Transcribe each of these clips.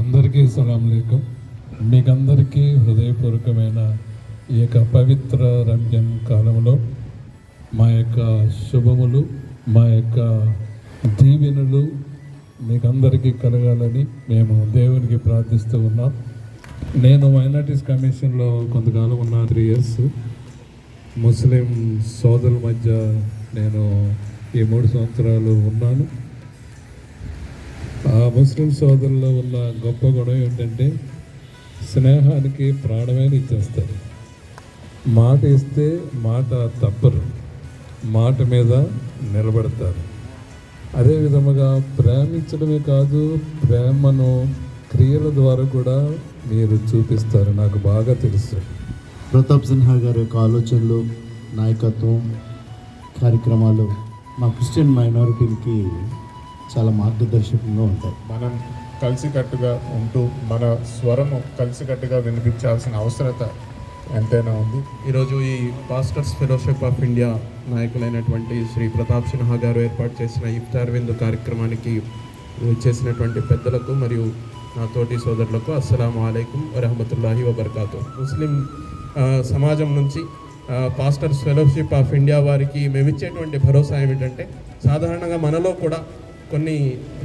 అందరికీ సలాం లేకం మీకందరికీ హృదయపూర్వకమైన ఈ యొక్క పవిత్ర రమ్యం కాలంలో మా యొక్క శుభములు మా యొక్క దీవెనలు మీకందరికీ కలగాలని మేము దేవునికి ప్రార్థిస్తూ ఉన్నాం. నేను మైనార్టీస్ కమిషన్లో కొంతకాలం ఉన్న త్రీ ఇయర్స్. ముస్లిం సోదరుల మధ్య నేను ఈ మూడు సంవత్సరాలు ఉన్నాను. ఆ ముస్లిం సోదరుల వల్ల గొప్ప గుణం ఏంటంటే స్నేహానికి ప్రాణమైన ఇచ్చేస్తారు మాట ఇస్తే మాట తప్పరు మాట మీద నిలబడతారు. అదే విధముగా ప్రేమించడమే కాదు ప్రేమను క్రియల ద్వారా కూడా మీరు చూపిస్తారు. నాకు బాగా తెలుసు. ప్రతాప్ సిన్హా గారి యొక్క ఆలోచనలు నాయకత్వం కార్యక్రమాలు మా క్రిస్టియన్ మైనారిటీలకి చాలా మార్గదర్శకంగా ఉంటాయి. మనం కలిసికట్టుగా ఉంటూ మన స్వరము కలిసికట్టుగా వినిపించాల్సిన అవసరత ఎంతైనా ఉంది. ఈరోజు ఈ పాస్టర్స్ ఫెలోషిప్ ఆఫ్ ఇండియా నాయకులైనటువంటి శ్రీ ప్రతాప్ సిన్హా గారు ఏర్పాటు చేసిన ఇఫ్తార్ విందు కార్యక్రమానికి చేసినటువంటి పెద్దలకు మరియు నా తోటి సోదరులకు అస్సలం అయికం వరహమతుల్లాహి వబర్కాతు ముస్లిం సమాజం నుంచి పాస్టర్స్ ఫెలోషిప్ ఆఫ్ ఇండియా వారికి మేమిచ్చేటువంటి భరోసా ఏమిటంటే సాధారణంగా మనలో కూడా కొన్ని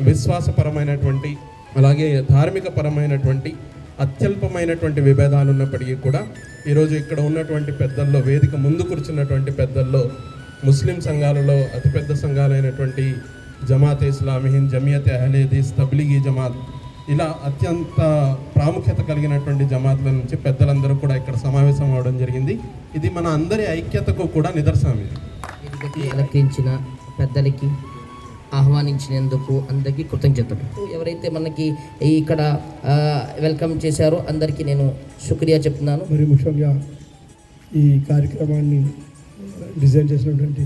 విశ్వాసపరమైనటువంటి అలాగే ధార్మిక పరమైనటువంటి అత్యల్పమైనటువంటి విభేదాలు ఉన్నప్పటికీ కూడా ఈరోజు ఇక్కడ ఉన్నటువంటి పెద్దల్లో వేదిక ముందు కూర్చున్నటువంటి పెద్దల్లో ముస్లిం సంఘాలలో అతిపెద్ద సంఘాలైనటువంటి జమాత్ ఇస్లామిహిన్ జమియత్ అహ్లేదీస్ తబ్లిగీ జమాత్ ఇలా అత్యంత ప్రాముఖ్యత కలిగినటువంటి జమాత్ల నుంచి పెద్దలందరూ కూడా ఇక్కడ సమావేశం అవడం జరిగింది. ఇది మన అందరి ఐక్యతకు కూడా నిదర్శనం ఇది. పెద్దలకి ఆహ్వానించినందుకు అందరికీ కృతజ్ఞతలు. ఎవరైతే మనకి ఇక్కడ వెల్కమ్ చేశారో అందరికీ నేను శుక్రియా చెప్తున్నాను. మరి ముఖ్యంగా ఈ కార్యక్రమాన్ని డిజైన్ చేసినటువంటి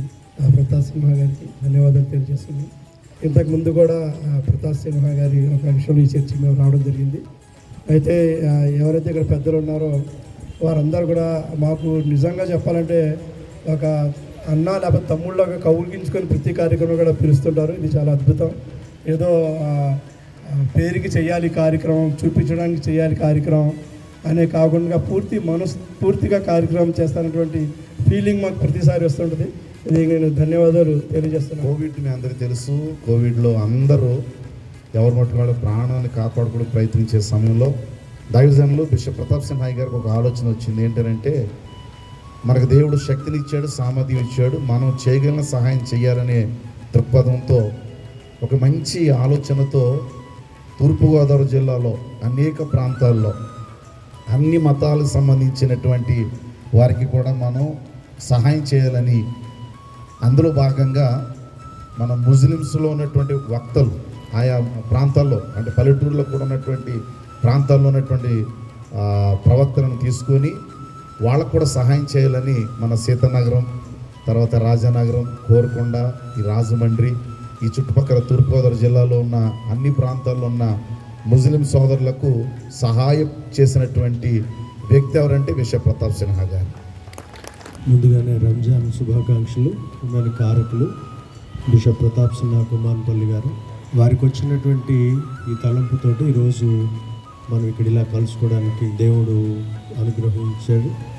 ప్రతాప్ సింహ గారికి ధన్యవాదాలు తెలియజేస్తున్నాను. ఇంతకు ముందు కూడా ప్రతాప్ సింహ గారి ఒక విషయంలో ఈ చర్చ మేము రావడం జరిగింది. అయితే ఎవరైతే ఇక్కడ పెద్దలు ఉన్నారో వారందరూ కూడా మాకు నిజంగా చెప్పాలంటే ఒక అన్న లేకపోతే తమ్ముళ్ళగా కౌగిలించుకొని ప్రతి కార్యక్రమం కూడా పిలుస్తుంటారు. ఇది చాలా అద్భుతం. ఏదో పేరుకి చేయాలి కార్యక్రమం చూపించడానికి చేయాలి కార్యక్రమం అనే కాకుండా పూర్తి మనసు పూర్తిగా కార్యక్రమం చేస్తున్నటువంటి ఫీలింగ్ మాకు ప్రతిసారి వస్తుంటుంది. ఇది నేను ధన్యవాదాలు తెలియజేస్తున్నాను. కోవిడ్ మీ అందరికీ తెలుసు. కోవిడ్లో అందరూ ఎవరు మట్టుకు ప్రాణాన్ని కాపాడుకోవడానికి ప్రయత్నించే సమయంలో దైవజనులు బిషప్ ప్రతాప్ సింహాయి గారికి ఒక ఆలోచన వచ్చింది. ఏంటంటే మనకు దేవుడు శక్తిని ఇచ్చాడు సామర్థ్యం ఇచ్చాడు. మనం చేయగలిగిన సహాయం చేయాలనే దృక్పథంతో ఒక మంచి ఆలోచనతో తూర్పుగోదావరి జిల్లాలో అనేక ప్రాంతాల్లో అన్ని మతాలకు సంబంధించినటువంటి వారికి కూడా మనం సహాయం చేయాలని అందులో భాగంగా మన ముస్లిమ్స్లో ఉన్నటువంటి వక్తలు ఆయా ప్రాంతాల్లో అంటే పల్లెటూరులో కూడా ఉన్నటువంటి ప్రాంతాల్లో ఉన్నటువంటి ప్రవక్తలను తీసుకొని వాళ్ళకు కూడా సహాయం చేయాలని మన సీతనగరం తర్వాత రాజానగరం కోరుకొండ ఈ రాజమండ్రి ఈ చుట్టుపక్కల తూర్పుగోదావరి జిల్లాలో ఉన్న అన్ని ప్రాంతాల్లో ఉన్న ముస్లిం సోదరులకు సహాయం చేసినటువంటి వ్యక్తి ఎవరంటే విశ్వ ప్రతాప్ సిన్హా గారు. ముందుగానే రంజాన్ శుభాకాంక్షలు దాని కారకులు బిషప్ ప్రతాప్ సిన్హా కుమార్పల్లి గారు. వారికి వచ్చినటువంటి ఈ తలంపుతోటి ఈరోజు మనం ఇక్కడ ఇలా కలుసుకోవడానికి దేవుడు అనుగ్రహించాడు.